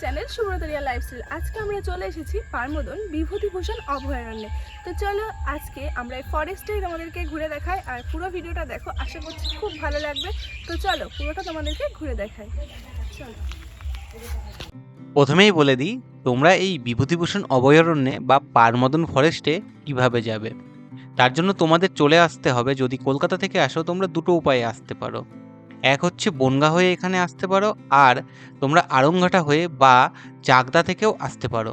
Channel সুব্রতরিয়া lifestyle. আজকে আমরা চলে এসেছি পারমদন বিভূতিভূষণ অভয়ারণ্যে। তো চলো আজকে আমরা এই ফরেস্টেই তোমাদেরকে ঘুরে দেখাই আর পুরো ভিডিওটা দেখো, আশা করছি খুব ভালো লাগবে। তো চলো পুরোটা তোমাদেরকে ঘুরে দেখাই। চলো। প্রথমেই বলে দিই, তোমরা এই বিভূতিভূষণ অভয়ারণ্যে বা পারমদন ফরেস্টে কীভাবে যাবে? তার জন্য তোমাদের চলে আসতে হবে। যদি কলকাতা থেকে আসো, তোমরা দুটো উপায়ে আসতে পারো। এক হচ্ছে বনগা হয়ে এখানে আসতে পারো, আর তোমরা আড়ংঘাটা হয়ে বা চাকদা থেকেও আসতে পারো।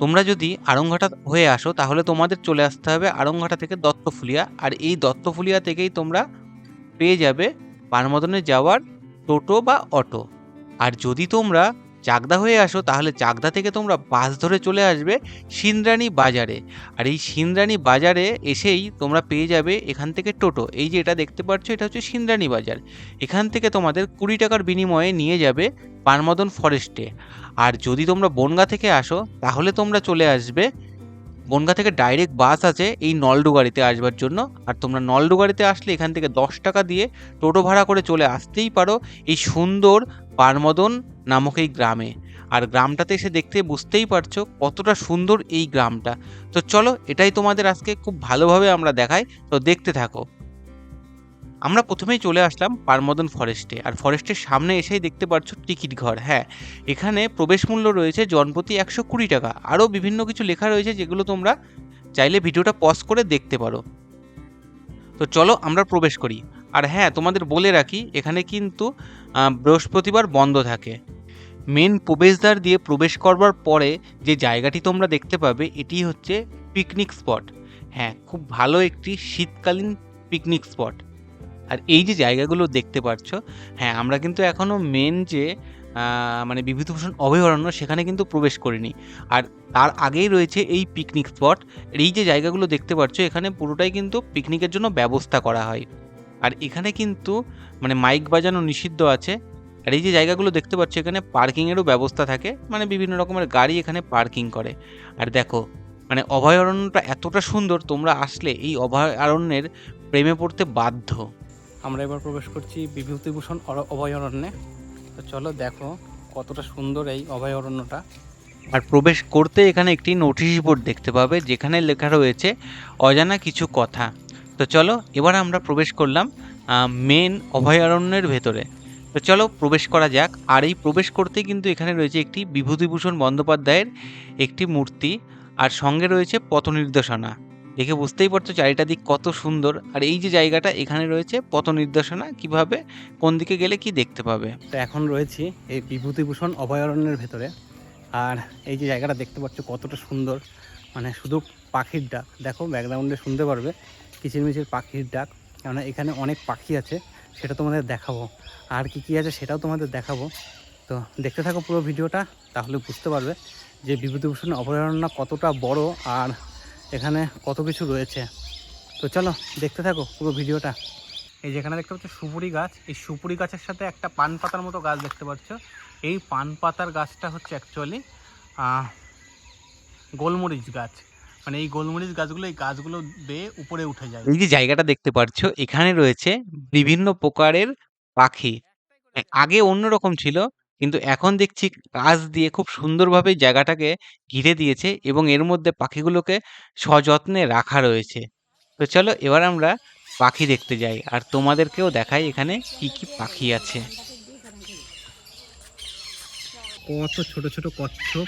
তোমরা যদি আড়ংঘাটা হয়ে আসো, তাহলে তোমাদের চলে আসতে হবে আড়ংঘাটা থেকে দত্তফুলিয়া, আর এই দত্তফুলিয়া থেকেই তোমরা পেয়ে যাবে পানমদনে যাওয়ার টোটো বা অটো। আর যদি তোমরা চাকদা হয়ে আসো, তাহলে চাকদা থেকে তোমরা বাস ধরে চলে আসবে সিন্দ্রাণী বাজারে। আর এই সিন্দ্রাণী বাজারে এসেই তোমরা পেয়ে যাবে এখান থেকে টোটো। এই যে এটা দেখতে পাচ্ছ এটা হচ্ছে সিন্দ্রাণী বাজার। এখান থেকে তোমাদের কুড়ি টাকার বিনিময়ে নিয়ে যাবে পানমদন ফরেস্টে আর যদি তোমরা বনগা থেকে আসো, তাহলে তোমরা চলে আসবে বনগা থেকে ডাইরেক্ট বাস আছে এই নলডুগাড়িতে আসবার জন্য। আর তোমরা নলডুগাড়িতে আসলে এখান থেকে দশ টাকা দিয়ে টোটো ভাড়া করে চলে আসতেই পারো এই সুন্দর পারমদন নামক এই গ্রামে। আর গ্রামটাতে এসে দেখতে বুঝতেই পারছ কতটা সুন্দর এই গ্রামটা। তো চলো এটাই তোমাদের আজকে খুব ভালোভাবে আমরা দেখাই। তো দেখতে থাকো। আমরা প্রথমেই চলে আসলাম পারমদন ফরেস্টে আর ফরেস্টের সামনে এসেই দেখতে পাচ্ছ টিকিট ঘর হ্যাঁ। এখানে প্রবেশ মূল্য রয়েছে জনপ্রতি একশো কুড়ি টাকা। আরও বিভিন্ন কিছু লেখা রয়েছে যেগুলো তোমরা চাইলে ভিডিওটা পজ করে দেখতে পারো। তো চলো আমরা প্রবেশ করি। আর হ্যাঁ তোমাদের বলে রাখি, এখানে কিন্তু বৃহস্পতিবার বন্ধ থাকে। মেন প্রবেশদ্বার দিয়ে প্রবেশ করবার পরে যে জায়গাটি তোমরা দেখতে পাবে, এটি হচ্ছে পিকনিক স্পট হ্যাঁ খুব ভালো একটি শীতকালীন পিকনিক স্পট আর এই যে জায়গাগুলো দেখতে পাচ্ছ হ্যাঁ আমরা কিন্তু এখনও মেন যে মানে বিভূতিভূষণ অভয়ারণ্য সেখানে কিন্তু প্রবেশ করিনি। আর তার আগেই রয়েছে এই পিকনিক স্পট এই যে জায়গাগুলো দেখতে পাচ্ছ এখানে পুরোটাই কিন্তু পিকনিকের জন্য ব্যবস্থা করা হয়। আর এখানে কিন্তু মানে মাইক বাজানো নিষিদ্ধ আছে। আর এই যে জায়গাগুলো দেখতে পাচ্ছ, এখানে পার্কিংয়েরও ব্যবস্থা থাকে। মানে বিভিন্ন রকমের গাড়ি এখানে পার্কিং করে। আর দেখো মানে অভয়ারণ্যটা এতটা সুন্দর, তোমরা আসলে এই অভয়ারণ্যের প্রেমে পড়তে বাধ্য। আমরা এবার প্রবেশ করছি বিভূতিভূষণ অভয়ারণ্যে। তো চলো দেখো কতটা সুন্দর এই অভয়ারণ্যটা। আর প্রবেশ করতে এখানে একটি নোটিশ বোর্ড দেখতে পাবে, যেখানে লেখা রয়েছে, অজানা কিছু কথা। তো চলো, এবার আমরা প্রবেশ করলাম মেন অভয়ারণ্যের ভেতরে। তো চলো প্রবেশ করা যাক। আর এই প্রবেশ করতে কিন্তু এখানে রয়েছে একটি বিভূতিভূষণ বন্দ্যোপাধ্যায়ের একটি মূর্তি, আর সঙ্গে রয়েছে পথ নির্দেশনা দেখে বুঝতেই পারছ চারিটা দিক কত সুন্দর। আর এই যে জায়গাটা এখানে রয়েছে পথ নির্দেশনা কীভাবে, কোন দিকে গেলে কি দেখতে পাবে। তো এখন রয়েছি এই বিভূতিভূষণ অভয়ারণ্যের ভেতরে। আর এই যে জায়গাটা দেখতে পাচ্ছ কতটা সুন্দর। মানে শুধু পাখির ডাক, দেখো ব্যাকগ্রাউন্ডে শুনতে পারবে, কিচিরমিচির পাখির ডাক। কেননা এখানে অনেক পাখি আছে, সেটা তোমাদের দেখাবো। আর কি কি আছে সেটাও তোমাদের দেখাবো। তো দেখতে থাকো পুরো ভিডিওটা, তাহলে বুঝতে পারবে যে বিভূতিভূষণ অভয়ারণ্য কতটা বড় আর এখানে কত কিছু রয়েছে। তো চলো, দেখতে থাকো পুরো ভিডিওটা। এই যেখানে দেখতে পাচ্ছ সুপুরি গাছ। এই সুপুরি গাছের সাথে একটা পান পাতার মতো গাছ দেখতে পাচ্ছ। এই পান পাতার গাছটা হচ্ছে অ্যাকচুয়ালি গোলমরিচ গাছ। মানে এই গোলমরিচ গাছগুলো, এই গাছগুলো বেয়ে উপরে উঠে যায়। এই যে জায়গাটা দেখতে পাচ্ছ, এখানে রয়েছে বিভিন্ন প্রকারের পাখি। আগে অন্যরকম ছিল কিন্তু এখন দেখছি কাজ দিয়ে খুব সুন্দরভাবে জায়গাটাকে ঘিরে দিয়েছে এবং এর মধ্যে পাখিগুলোকে সযত্নে রাখা রয়েছে। তো চলো এবার আমরা পাখি দেখতে যাই আর তোমাদেরকেও দেখাই এখানে কি কি পাখি আছে। কত ছোট ছোট কচ্ছপ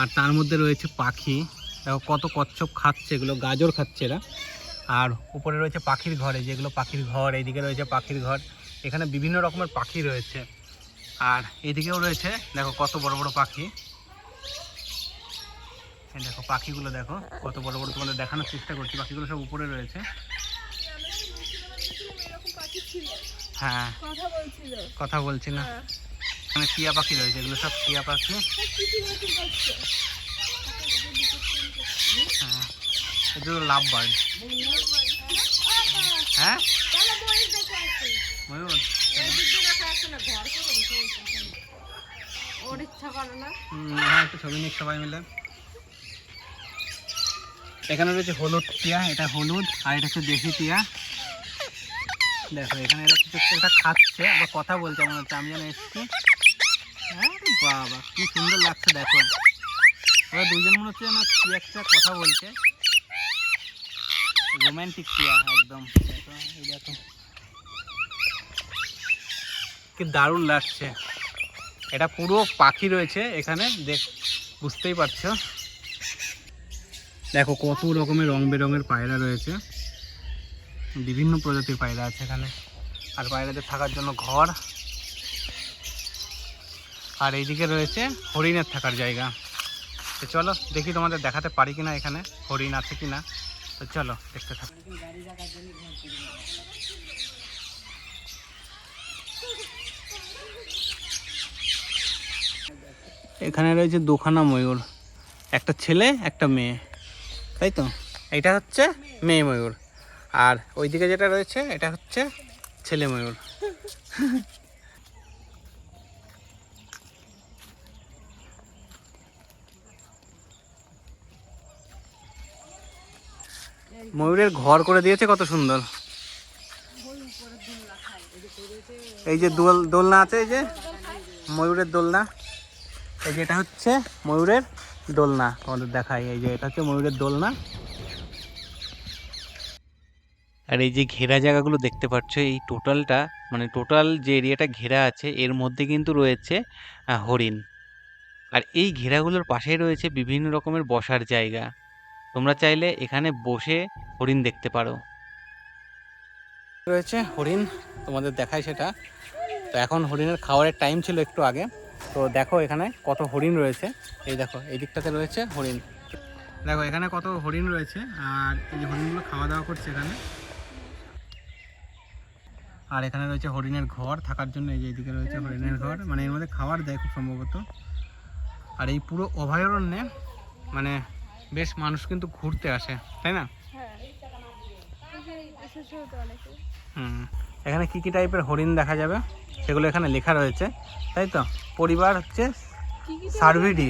আর তার মধ্যে রয়েছে পাখি। দেখো কত কচ্ছপ খাচ্ছে এগুলো, গাজর খাচ্ছে এরা। আর উপরে রয়েছে পাখির ঘরে, যেগুলো পাখির ঘর, এইদিকে রয়েছে পাখির ঘর। এখানে বিভিন্ন রকমের পাখি রয়েছে। আর এদিকেও রয়েছে, দেখো কত বড় বড় পাখি। দেখো পাখিগুলো দেখো, কত বড় বড় তোমাদের দেখানোর চেষ্টা করছি, পাখিগুলো সব উপরে রয়েছে। হ্যাঁ কথা বলছি না। এখানে টিয়া পাখি রয়েছে, এগুলো সব টিয়া পাখি। হ্যাঁ এগুলো লাভ বার্ড। হ্যাঁ? ময়ূর? ছবি সবাই মিলে। এখানে রয়েছে হলুদ টিয়া, এটা হলুদ, আর এটা হচ্ছে দেশি টিয়া। দেখো, এখানে এরা কিছু একটা খাচ্ছে, আবার কথা বলছে মনে হচ্ছে, আমি যেন এসেছি। বাবা, কি সুন্দর লাগছে, দেখো। ওরা দুজন মনে হচ্ছে না কি একটা কথা বলছে। রোম্যান্টিক টিয়া, একদম। দেখো, এই দেখো। কি দারুণ লাগছে এটা পুরো পাখি রয়েছে এখানে, দেখ, বুঝতেই পারছ। দেখো কত রকমের রং বেরঙের পায়রা রয়েছে। বিভিন্ন প্রজাতির পায়রা আছে এখানে। আর পায়রাদের থাকার জন্য ঘর। আর এইদিকে রয়েছে হরিণের থাকার জায়গা। তো চলো, দেখি তোমাদের দেখাতে পারি কিনা এখানে, হরিণ আছে কিনা। তো চলো, দেখতে থাকো। এখানে রয়েছে দুখানা ময়ূর। একটা ছেলে, একটা মেয়ে। তাই তো? এটা হচ্ছে মেয়ে ময়ূর। আর ওইদিকে যেটা রয়েছে, এটা হচ্ছে ছেলে ময়ূর। ময়ূরের ঘর করে দিয়েছে কত সুন্দর। এই যে দোল দোলনা আছে, এই যে ময়ূরের দোলনা। এই যে এটা হচ্ছে ময়ূরের দোলনা, তোমাদের দেখাই। এই যে এটা হচ্ছে ময়ূরের দোলনা। আর এই যে ঘেরা জায়গাগুলো দেখতে পাচ্ছ, এই টোটালটা মানে টোটাল যে এরিয়াটা ঘেরা আছে, এর মধ্যে কিন্তু রয়েছে হরিণ। আর এই ঘেরাগুলোর পাশেই রয়েছে বিভিন্ন রকমের বসার জায়গা। তোমরা চাইলে এখানে বসে হরিণ দেখতে পারো। রয়েছে হরিণ, তোমাদের দেখায় সেটা। তো এখন হরিণের খাওয়ারের টাইম ছিল একটু আগে। তো দেখো এখানে কত হরিণ রয়েছে। এই দেখো এই দিকটাতে রয়েছে হরিণ। দেখো এখানে কত হরিণ রয়েছে আর এই যে হরিণগুলো খাওয়া দাওয়া করছে এখানে। আর এখানে রয়েছে হরিণের ঘর থাকার জন্য এই যে এইদিকে রয়েছে হরিণের ঘর। মানে এর মধ্যে খাবার দেয় খুব সম্ভবত। আর এই পুরো অভয়ারণ্যে মানে বেশ মানুষ কিন্তু ঘুরতে আসে তাই না? হ্যাঁ এখানে কি কি টাইপের হরিণ দেখা যাবে? সেগুলো এখানে লেখা রয়েছে তাই তো? পরিবার হচ্ছে সার্ভিডি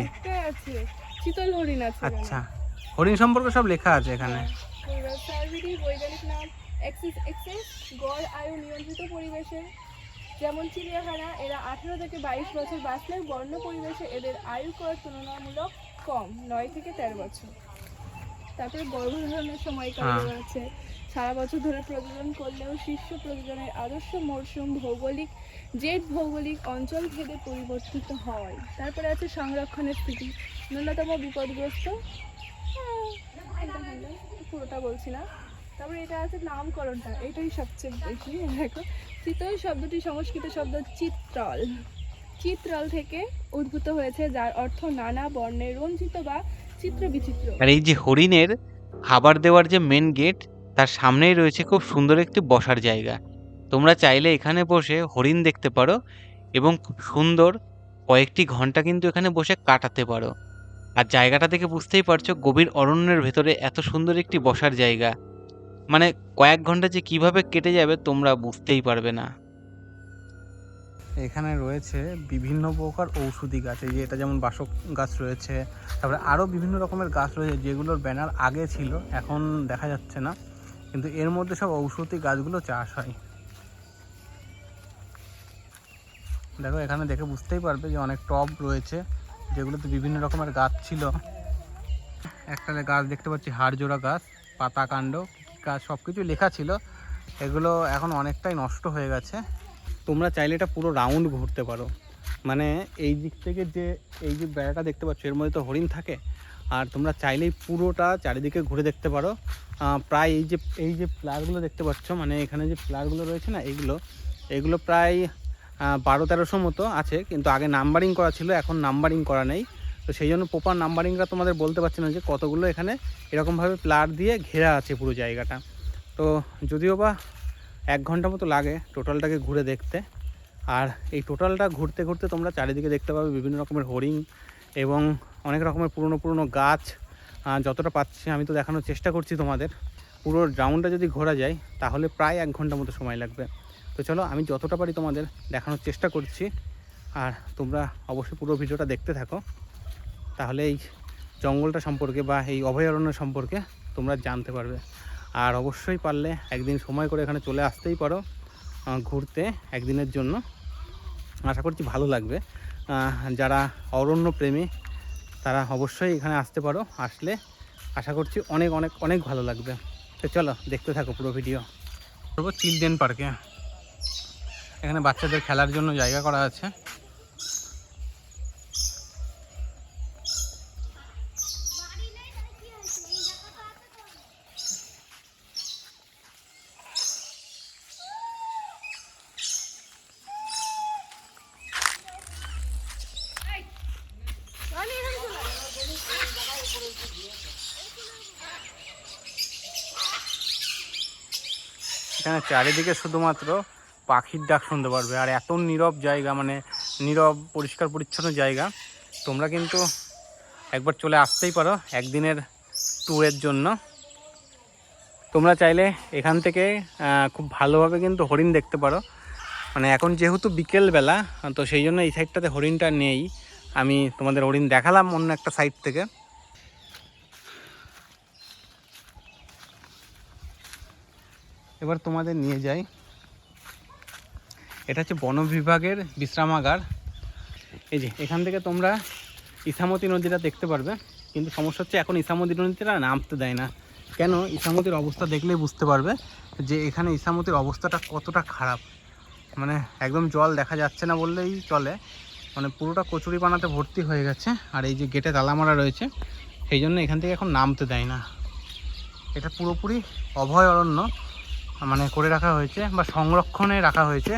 শীতল হরিণ আছে আচ্ছা। হরিণ সম্পর্কে সব লেখা আছে এখানে। পরিবার সার্ভিডি বৈজ্ঞানিক নাম এক্সিস এক্সেস গড় আয়ু নিয়ন্ত্রিত পরিবেশে। যেমন চিড়িয়াখানা এরা আঠেরো থেকে বাইশ বছর বাঁচলেও বন্য পরিবেশে এদের আয়ু কর তুলনামূলক কম নয় থেকে তেরো বছর। তারপরে গর্ভধারণের সময়কাল হ্যাঁ। আছে সারা বছর ধরে প্রজনন করলেও শীর্ষ প্রজননের আদর্শ মরশুম ভৌগোলিক জেট ভৌগোলিক অঞ্চল ভেদে পরিবর্তিত হয়। তারপরে আছে সংরক্ষণের স্থিতি। ন্যূনতম বিপদগ্রস্ত? হ্যাঁ, পুরোটা বলছি না। তারপরে এটা আছে নামকরণটা। এটাই সবচেয়ে বেশি দেখো। চিতল শব্দটি সংস্কৃত শব্দ চিত্রল। চিত্রল থেকে উদ্ভূত হয়েছে যার অর্থ নানা বর্ণের রঞ্জিত বা চিত্র বিচিত্র আর এই যে হরিণের খাবার দেওয়ার যে মেন গেট তার সামনেই রয়েছে খুব সুন্দর একটি বসার জায়গা। তোমরা চাইলে এখানে বসে হরিণ দেখতে পারো এবং খুব সুন্দর কয়েকটি ঘণ্টা কিন্তু এখানে বসে কাটাতে পারো। আর জায়গাটা দেখে বুঝতেই পারছ গভীর অরণ্যের ভেতরে এত সুন্দর একটি বসার জায়গা। মানে কয়েক ঘণ্টা যে কীভাবে কেটে যাবে তোমরা বুঝতেই পারবে না। এখানে রয়েছে বিভিন্ন প্রকার ঔষধি গাছ, এই যে এটা যেমন বাসক গাছ রয়েছে, তারপরে আরও বিভিন্ন রকমের গাছ রয়েছে যেগুলোর ব্যানার আগে ছিল, এখন দেখা যাচ্ছে না। কিন্তু এর মধ্যে সব ঔষধি গাছগুলো চাষ হয়। দেখো, এখানে দেখে বুঝতেই পারবে যে অনেক টব রয়েছে, যেগুলোতে বিভিন্ন রকমের গাছ ছিল। একটা গাছ দেখতে পাচ্ছি, হাড়জোড়া গাছ পাতা কাণ্ড গাছ সব কিছু লেখা ছিল। এগুলো এখন অনেকটাই নষ্ট হয়ে গেছে। তোমরা চাইলে এটা পুরো রাউন্ড ঘুরতে পারো। মানে এই দিক থেকে যে, এই যে বেড়াটা দেখতে পাচ্ছ, এর মধ্যে তো হরিণ থাকে আর তোমরা চাইলেই পুরোটা চারিদিকে ঘুরে দেখতে পারো। প্রায় এই যে এই যে প্লারগুলো দেখতে পাচ্ছ মানে এখানে যে প্লারগুলো রয়েছে না, এগুলো এগুলো প্রায় বারো তেরোশো মতো আছে, কিন্তু আগে নাম্বারিং করা ছিল, এখন নাম্বারিং করা নেই। তো সেই জন্য প্রপার নাম্বারিংটা তোমাদের বলতে পারছি না যে কতগুলো এখানে এরকমভাবে প্লার দিয়ে ঘেরা আছে পুরো জায়গাটা। তো যদিও বা এক ঘণ্টা মতো লাগে টোটালটাকে ঘুরে দেখতে। আর এই টোটালটা ঘুরতে ঘুরতে তোমরা চারিদিকে দেখতে পাবে বিভিন্ন রকমের হরিণ এবং অনেক রকমের পুরনো পুরনো গাছ যতটা পাচ্ছি আমি তো দেখানোর চেষ্টা করছি তোমাদের। পুরো রাউন্ডটা যদি ঘোরা যায়, তাহলে প্রায় এক ঘণ্টা মতো সময় লাগবে। তো চলো, আমি যতটা পারি তোমাদের দেখানোর চেষ্টা করছি। আর তোমরা অবশ্যই পুরো ভিডিওটা দেখতে থাকো। তাহলে এই জঙ্গলটা সম্পর্কে বা এই অভয়ারণ্য সম্পর্কে তোমরা জানতে পারবে। আর অবশ্যই পারলে একদিন সময় করে এখানে চলে আসতেই পারো ঘুরতে একদিনের জন্য। আশা করছি ভালো লাগবে। যারা অরণ্য প্রেমী তারা অবশ্যই এখানে আসতে পারো, আসলে আশা করছি অনেক অনেক অনেক ভালো লাগবে। তো চলো, দেখতে থাকো পুরো ভিডিও চিলড্রেন পার্কে এখানে বাচ্চাদের খেলার জন্য জায়গা করা আছে আমি এখানে চলে আসি। এখানে চারিদিকে শুধুমাত্র পাখির ডাক শুনতে পারবে। আর এত নীরব জায়গা মানে নীরব, পরিষ্কার, পরিচ্ছন্ন জায়গা। তোমরা কিন্তু একবার চলে আসতেই পারো একদিনের ট্যুরের জন্য। তোমরা চাইলে এখান থেকে খুব ভালোভাবে কিন্তু হরিণ দেখতে পারো। মানে এখন যেহেতু বিকেলবেলা, তো সেই জন্য এই সাইডটাতে হরিণটা নেই। আমি তোমাদের হরিণ দেখালাম অন্য একটা সাইড থেকে। এবার তোমাদের নিয়ে যাই। এটা হচ্ছে বন বিভাগের বিশ্রামাগার। এই যে, এখান থেকে তোমরা ইসামতি নদীটা দেখতে পারবে। কিন্তু সমস্যা হচ্ছে এখন ইসামতি নদীটা নামতে দেয় না। কেন? ইসামতির অবস্থা দেখলেই বুঝতে পারবে যে এখানে ইসামতির অবস্থাটা কতটা খারাপ। মানে একদম জল দেখা যাচ্ছে না বললেই চলে। মানে পুরোটা কচুরি পানাতে ভর্তি হয়ে গেছে। আর এই যে গেটে তালা মারা রয়েছে, সেই জন্য এখান থেকে এখন নামতে দেয় না। এটা পুরোপুরি অভয় অরণ্য মানে করে রাখা হয়েছে বা সংরক্ষণে রাখা হয়েছে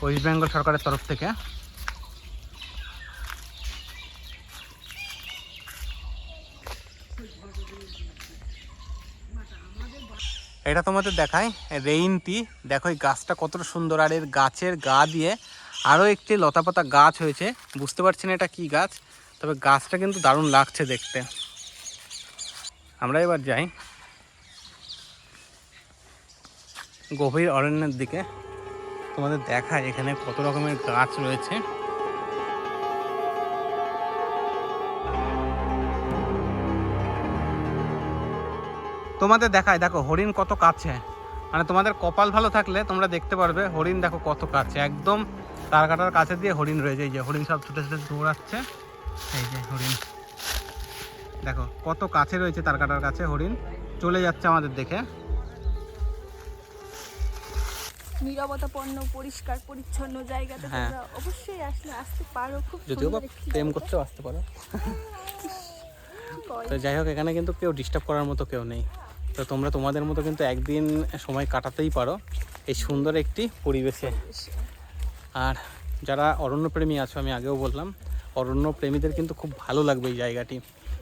ওয়েস্ট বেঙ্গল সরকারের তরফ থেকে। এটা তোমাদের দেখায় রেইন টি দেখো এই গাছটা কতটা সুন্দর, আর এর গাছের গা দিয়ে আরও একটি লতাপাতা গাছ হয়েছে। বুঝতে পারছি না এটা কি গাছ, তবে গাছটা কিন্তু দারুণ লাগছে দেখতে। আমরা এবার যাই। গভীর অরণ্যের দিকে তোমাদের দেখায় এখানে কত রকমের গাছ রয়েছে। তোমাদের দেখায়, দেখো, হরিণ কত কাছে। মানে তোমাদের কপাল ভালো থাকলে তোমরা দেখতে পারবে, হরিণ দেখো কত কাছে। একদম তার কাটার কাছে দিয়ে হরিণ রয়েছে। এই যে হরিণ সব ছুটে ছুটে দৌড়াচ্ছে। এই যে হরিণ। দেখো, কত কাছে রয়েছে তার কাটার কাছে হরিণ। চলে যাচ্ছে আমাদের দেখে। নীরবতাপন্ন পরিষ্কার পরিচ্ছন্ন জায়গাতে হ্যাঁ। তোমরা অবশ্যই আসলে আসতে পারো খুব যদিও বা সুন্দর একটি প্রেম জায়গা। করতেও আসতে পারো কি বল? তো যাই হোক এখানে কিন্তু কেউ ডিস্টার্ব করার মতো কেউ নেই তো তোমরা তোমাদের মতো কিন্তু একদিন সময় কাটাতেই পারো এই সুন্দর একটি পরিবেশে আর যারা অরণ্যপ্রেমী আছো আমি আগেও বললাম অরণ্য প্রেমীদের কিন্তু খুব ভালো লাগবে এই জায়গাটি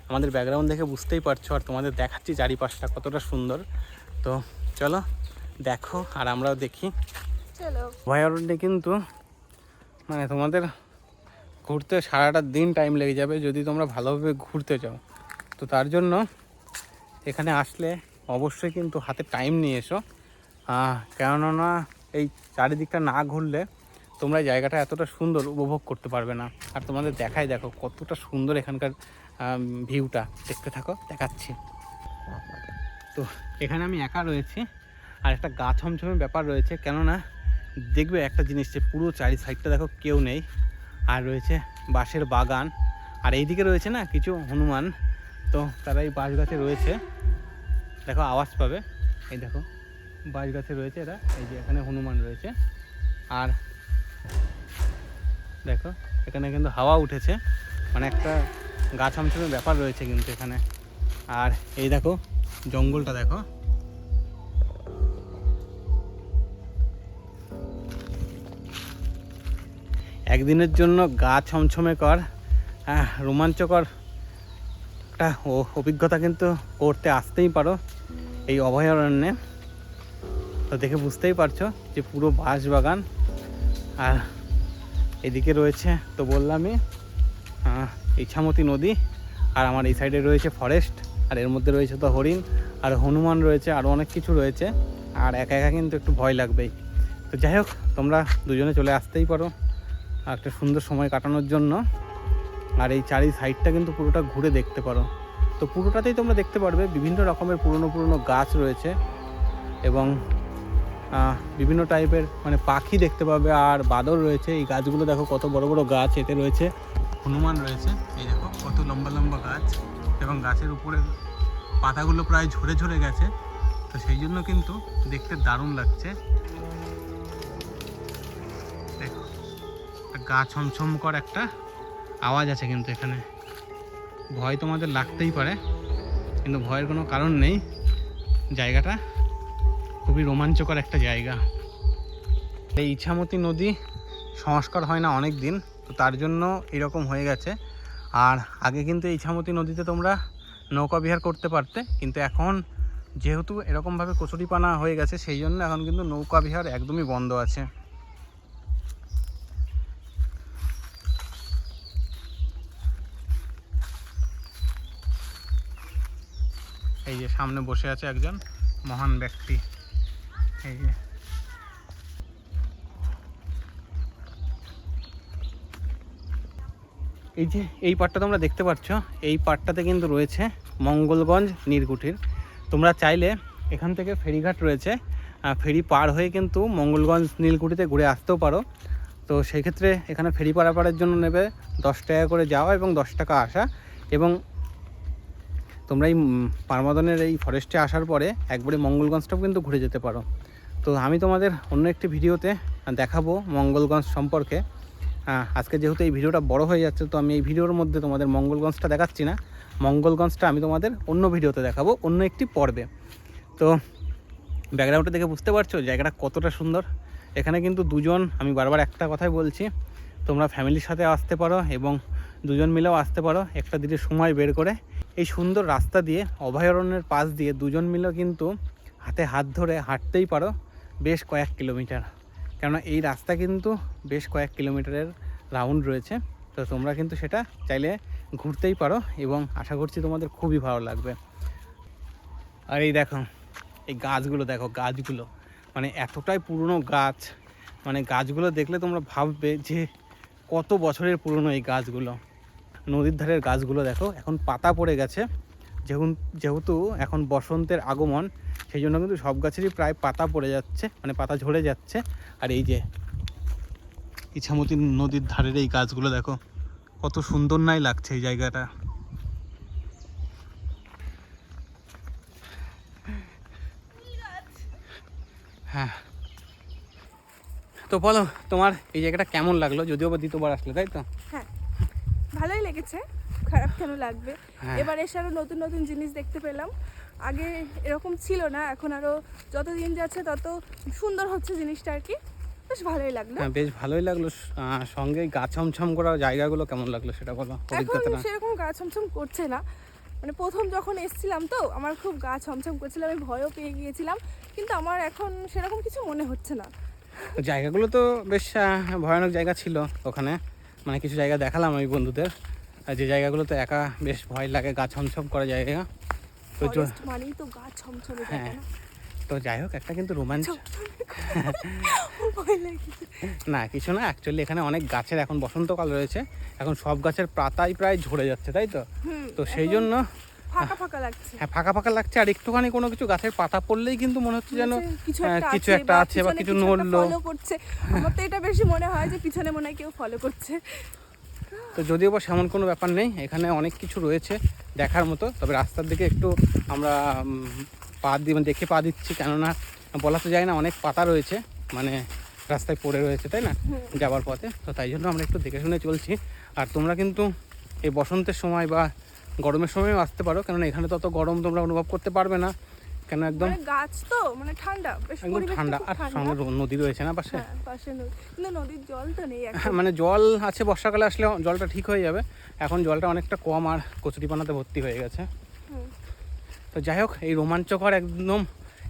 আমাদের ব্যাকগ্রাউন্ড দেখে বুঝতেই পারছ আর তোমাদের দেখাচ্ছি চারিপাশটা কতটা সুন্দর তো চলো দেখো আর আমরাও দেখি। অভয়ারণ্যে কিন্তু মানে তোমাদের ঘুরতে সারাটা দিন টাইম লেগে যাবে যদি তোমরা ভালোভাবে ঘুরতে চাও। তো তার জন্য এখানে আসলে অবশ্যই কিন্তু হাতে টাইম নিয়ে এসো। কেননা এই চারিদিকটা না ঘুরলে তোমরা এই জায়গাটা এতটা সুন্দর উপভোগ করতে পারবে না। আর তোমাদের দেখাই দেখো কতটা সুন্দর এখানকার ভিউটা দেখতে থাকো দেখাচ্ছি। তো এখানে আমি একা রয়েছি। আর একটা গা ছমছমে ব্যাপার রয়েছে, কেননা দেখবে একটা জিনিস যে পুরো চারি সাইডটা দেখো কেউ নেই, আর রয়েছে বাঁশের বাগান, আর এইদিকে রয়েছে না কিছু হনুমান, তো তারা এই বাঁশ গাছে রয়েছে। দেখো আওয়াজ পাবে, এই দেখো বাঁশ গাছে রয়েছে এরা, এই যে এখানে হনুমান রয়েছে, আর দেখো এখানে কিন্তু হাওয়া উঠেছে মানে একটা গা ছমছমে ব্যাপার রয়েছে কিন্তু এখানে। আর এই দেখো জঙ্গলটা দেখো একদিনের জন্য গা ছমছমে কর আহ, রোমাঞ্চকর একটা অভিজ্ঞতা কিন্তু করতে আসতেই পারো এই অভয়ারণ্যে। তো দেখে বুঝতেই পারছ যে পুরো বাঁশ বাগান আর এদিকে রয়েছে তো বললামই ইছামতি নদী আর আমার এই সাইডে রয়েছে ফরেস্ট আর এর মধ্যে রয়েছে তো হরিণ আর হনুমান রয়েছে আরও অনেক কিছু রয়েছে আর একা একা কিন্তু একটু ভয় লাগবেই। তো যাই হোক তোমরা দুজনে চলে আসতেই পারো। একটা সুন্দর সময় কাটানোর জন্য। আর এই চারি সাইডটা কিন্তু পুরোটা ঘুরে দেখতে পারো। তো পুরোটাতেই তোমরা দেখতে পারবে বিভিন্ন রকমের পুরনো পুরনো গাছ রয়েছে এবং বিভিন্ন টাইপের মানে পাখি দেখতে পাবে আর বাদর রয়েছে। এই গাছগুলো দেখো কত বড় বড় গাছ, এতে রয়েছে হনুমান রয়েছে। এই দেখো কত লম্বা লম্বা গাছ এবং গাছের উপরে পাতাগুলো প্রায় ঝরে ঝরে গেছে। তো সেই জন্য কিন্তু দেখতে দারুণ লাগছে। গা ছমছম কর একটা আওয়াজ আছে কিন্তু এখানে। ভয় তোমাদের লাগতেই পারে, কিন্তু ভয়ের কোনো কারণ নেই। জায়গাটা খুবই রোমাঞ্চকর একটা জায়গা। এই ইছামতি নদী সংস্কার হয় না অনেক দিন, তো তার জন্য এরকম হয়ে গেছে। আর আগে কিন্তু ইছামতি নদীতে তোমরা নৌকা বিহার করতে পারতে, কিন্তু এখন যেহেতু এরকমভাবে কচুরিপানা হয়ে গেছে, সেই জন্য এখন কিন্তু নৌকা বিহার একদমই বন্ধ আছে। সামনে বসে আছে একজন মহান ব্যক্তি। এই যে। এই যে, এই পাটটা তোমরা দেখতে পাচ্ছ, এই পাটটাতে কিন্তু রয়েছে মঙ্গলগঞ্জ নীলকুঠির তোমরা চাইলে এখান থেকে ফেরিঘাট রয়েছে ফেরি পার হয়ে কিন্তু মঙ্গলগঞ্জ নীলকুঠিতে ঘুরে আসতেও পারো। তো সেই ক্ষেত্রে এখানে ফেরি পারাপারের জন্য নেবে দশ টাকা করে যাওয়া এবং দশ টাকা আসা এবং তোমরা এই পারমাদনের এই ফরেস্টে আসার পরে একবারে মঙ্গলগঞ্জটাও কিন্তু ঘুরে যেতে পারো। তো আমি তোমাদের অন্য একটি ভিডিওতে দেখাবো মঙ্গলগঞ্জ সম্পর্কে। আজকে যেহেতু এই ভিডিওটা বড় হয়ে যাচ্ছে, তো আমি এই ভিডিওর মধ্যে তোমাদের মঙ্গলগঞ্জটা দেখাচ্ছি না। মঙ্গলগঞ্জটা আমি তোমাদের অন্য ভিডিওতে দেখাবো, অন্য একটি পর্বে। তো ব্যাকগ্রাউন্ডটা দেখে বুঝতে পারছ, জায়গাটা কতটা সুন্দর। এখানে কিন্তু দুজন, আমি বারবার একটা কথাই বলছি, তোমরা ফ্যামিলির সাথে আসতে পারো এবং দুজন মিলেও আসতে পারো। একটা দিনের সময় বের করে এই সুন্দর রাস্তা দিয়ে, অভয়ারণ্যের পাশ দিয়ে দুজন মিলেও কিন্তু হাতে হাত ধরে হাঁটতেই পারো বেশ কয়েক কিলোমিটার। কেননা এই রাস্তা কিন্তু বেশ কয়েক কিলোমিটারের রাউন্ড রয়েছে। তো তোমরা কিন্তু সেটা চাইলে ঘুরতেই পারো এবং আশা করছি তোমাদের খুবই ভালো লাগবে। আর এই দেখো, এই গাছগুলো দেখো, গাছগুলো। মানে এতটাই পুরনো গাছ। মানে গাছগুলো দেখলে তোমরা ভাববে যে কত বছরের পুরনো এই গাছগুলো। নদীর ধারের গাছগুলো দেখো, এখন পাতা পড়ে গেছে। যেহেতু যেহেতু এখন বসন্তের আগমন, সেই জন্য কিন্তু সব গাছেরই প্রায় পাতা পড়ে যাচ্ছে মানে পাতা ঝরে যাচ্ছে। আর এই যে ইছামতি নদীর ধারের এই গাছগুলো দেখো, কত সুন্দর নাই লাগছে এই জায়গাটা। হ্যাঁ। তো বলো, তোমার এই জায়গাটা কেমন লাগল? যদিও বা দ্বিতীয়বার আসলে, তাই তো? হ্যাঁ। লেগেছে খারাপ কেন লাগবে? হ্যাঁ। এবার এসে আরও নতুন নতুন জিনিস দেখতে পেলাম। আগে এরকম ছিল না এখন আরও যত দিন যাচ্ছে তত সুন্দর হচ্ছে জিনিসটা আর কি। বেশ ভালোই লাগল। হ্যাঁ বেশ ভালোই লাগল। সঙ্গে গা ছমছম করা জায়গাগুলো কেমন লাগল সেটা বলো এখন সেরকম গা ছমছম করছে না। মানে প্রথম যখন এসছিলাম তো আমার খুব গা ছমছম করছিল আমি ভয়ও পেয়ে গিয়েছিলাম। কিন্তু আমার এখন সেরকম কিছু মনে হচ্ছে না। জায়গাগুলো তো বেশ ভয়ানক জায়গা ছিল ওখানে। মানে কিছু জায়গা দেখালাম আমি বন্ধুদের। আর যে জায়গাগুলোতে একা বেশ ভয় লাগে গা ছমছম করা জায়গা। তো মানেই তো গা ছমছমে হ্যাঁ। তো যাই হোক একটা কিন্তু রোমাঞ্চ। না কিছু না অ্যাকচুয়ালি এখানে অনেক গাছের এখন বসন্তকাল রয়েছে। এখন সব গাছের পাতাই প্রায় ঝরে যাচ্ছে তাই তো? তো সেই জন্য ফাঁকা ফাঁকা লাগছে। হ্যাঁ ফাঁকা ফাঁকা লাগছে আর একটুখানি কোনো কিছু গাছের পাতা পড়লেই কিন্তু মনে হচ্ছে যেন কিছু একটা আছে বা কিছু নড়লো। করছে। আমার তো এটা বেশি মনে হয় যে পিছনে মনে হয় কেউ ফলো করছে। তো যদিও বা সেমন কোনো ব্যাপার নেই এখানে অনেক কিছু রয়েছে দেখার মতো তবে রাস্তার দিকে একটু আমরা পা দিয়ে মানে দেখে পা দিচ্ছি কেননা বলা তো যায় না অনেক পাতা রয়েছে মানে রাস্তায় পড়ে রয়েছে তাই না? যাওয়ার পথে তো তাই জন্য আমরা একটু দেখে শুনে চলছি। আর তোমরা কিন্তু এই বসন্তের সময় বা গরমের সময়ও আসতে পারো কেননা এখানে তত গরম তোমরা অনুভব করতে পারবে না। কেন একদম? মানে গাছ তো মানে ঠান্ডা একদম ঠান্ডা। আর র- নদী রয়েছে না পাশে? হ্যাঁ পাশে কিন্তু নদীর জল তো নেই মানে জল আছে বর্ষাকালে আসলে জলটা ঠিক হয়ে যাবে। এখন জলটা অনেকটা কম আর কচুরিপানাতে ভর্তি হয়ে গেছে। তো যাই হোক এই রোমাঞ্চকর একদম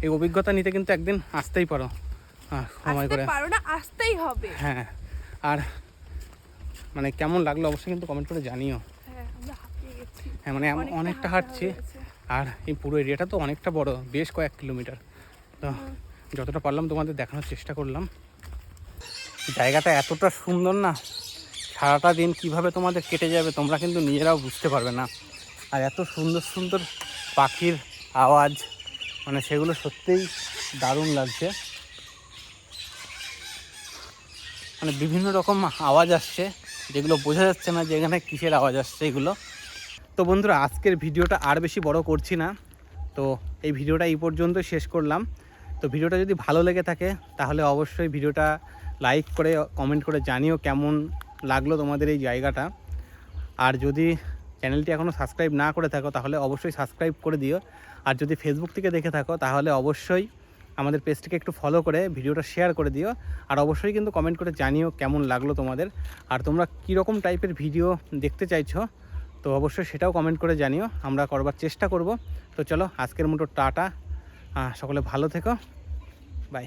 এই অভিজ্ঞতা নিতে কিন্তু একদিন আসতেই পারো। সময় করে। পারো না আসতেই হবে। হ্যাঁ আর মানে কেমন লাগল অবশ্যই কিন্তু কমেন্ট করে জানিও। হ্যাঁ হ্যাঁ মানে এমন অনেকটা হাঁটছি। আর এই পুরো এরিয়াটা তো অনেকটা বড় বেশ কয়েক কিলোমিটার। তো যতটা পারলাম তোমাদের দেখানোর চেষ্টা করলাম। জায়গাটা এতটা সুন্দর না সারাটা দিন কীভাবে তোমাদের কেটে যাবে তোমরা কিন্তু নিজেরাও বুঝতে পারবে না। আর এত সুন্দর সুন্দর পাখির আওয়াজ মানে সেগুলো সত্যিই দারুণ লাগছে। মানে বিভিন্ন রকম আওয়াজ আসছে যেগুলো বোঝা যাচ্ছে না যে এখানে কিসের আওয়াজ আসছে এগুলো। তো বন্ধুরা, আজকের ভিডিওটা আর বেশি বড় করছি না। তো এই ভিডিওটা এই পর্যন্ত শেষ করলাম। তো ভিডিওটা যদি ভালো লেগে থাকে, তাহলে অবশ্যই ভিডিওটা লাইক করে, কমেন্ট করে জানিও কেমন লাগল তোমাদের এই জায়গাটা। আর যদি চ্যানেলটি এখনও সাবস্ক্রাইব না করে থাকো, তাহলে অবশ্যই সাবস্ক্রাইব করে দিও। আর যদি ফেসবুক থেকে দেখে থাকো, তাহলে অবশ্যই আমাদের পেজটিকে একটু ফলো করে ভিডিওটা শেয়ার করে দিও। আর অবশ্যই কিন্তু কমেন্ট করে জানিও কেমন লাগল তোমাদের। আর তোমরা কীরকম টাইপের ভিডিও দেখতে চাইছো তো অবশ্যই সেটাও কমেন্ট করে জানিও, আমরা করবার চেষ্টা করব। তো চলো, আজকের মতো টাটা। সকলে ভালো থেকো। বাই